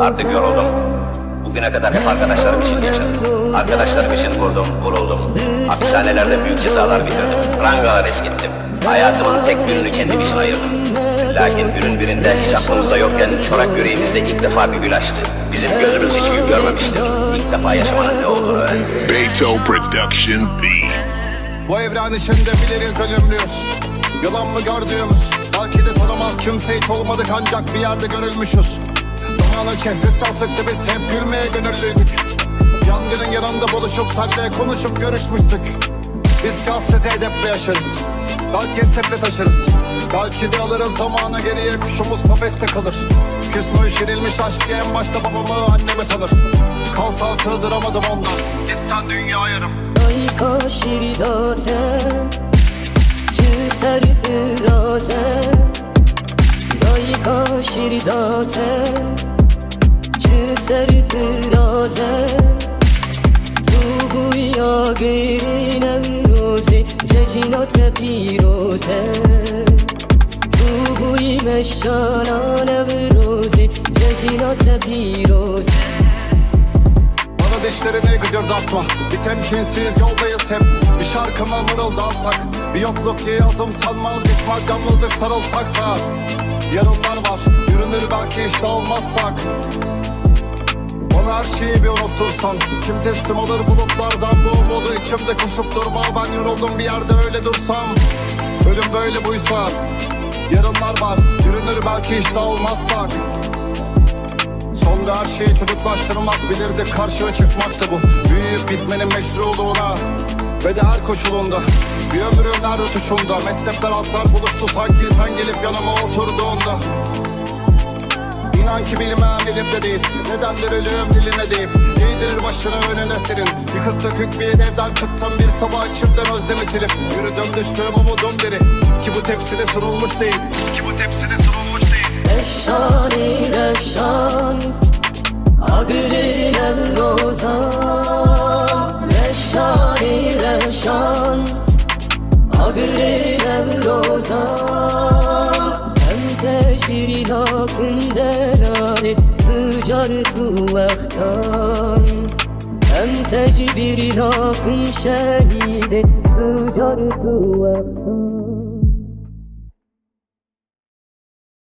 Artık yoruldum. Bugüne kadar hep arkadaşlarım için yaşadım. Arkadaşlarım için vurdum, vuruldum. Hapishanelerde büyük cezalar bitirdim. Prangalar eskittim. Hayatımın tek gününü kendim için ayırdım. Lakin günün birinde hiç aklımızda yokken çorak yüreğimizde ilk defa bir gül açtı. Bizim gözümüz hiç gül görmemiştir. İlk defa yaşamanın ne olduğunu öğrendim. Beto Production B. Bu evren içinde biliriz ölümlüyüz Yalan mı gördüğümüz Belki de tanımaz kimse hiç olmadık ancak bir yerde görülmüşüz. Zamanın çehresi asıktı biz hep gülmeye gönüllüydük. Yangının yanında buluşup senle konuşup görüşmüştük. Biz ki edeple yaşarız Belki seple taşırız. Belki de alırız zamanı geriye kuşumuz kafeste kalır. Küsmüş yenilmiş aşk en başta babamı anneme tanır. Kalsa sığdıramadım ondan. Gitsen dünya yarım. Ay kaşiri döten بازه دایی کاشیری داته چه سری فرازه تو گویا گیرینم روزی ججینات پیروزه. تو گویی مشانانم روزی ججینات پیروزه. Bana dişlerini gıcırdatma Bir temkinsiz yoldayız hep. Bir şarkıma mırıldansak Bir yokluk yazım sanmaz Geçmez yalnızlık sarılsak da. Yarınlar var Yürünür belki hiç dağılmazsak Bana her şeyi bir unuttursan Kim teslim olur bulutlardan? Bu umudu içimde koşup durma. Ben yoruldum bir yerde öyle dursam. Ölüm böyle buysa. Yarınlar var Yürünür belki hiç dağılmazsak Zamanında her şeyi çocuklaştırmak bilirdi Karşıya çıkmaktı bu. Büyüyüp bitmenin meşruluğuna Ve de her koşulunda. Bir ömrün her tutuşunda Mezhepler altlar buluştu sanki sen gelip yanıma oturduğunda. İnan ki bilmem elimde değil. Nedendir ölüm diline deyip Eğdirir başını önüne senin. Yıkık dökük bir evden çıktım Bir sabah içimden özlemi silip Yürüdüm düştüğüm umudum deri Ki bu tepside sunulmuş değil. Ki bu tepside sunulmuş değil. Eşya آگری نوروزان رشانی رشان آگری نوروزان هم تشبیری ناکندنانی تجار تو وقتان هم تجبیری ناکن شهید تجار تو وقتان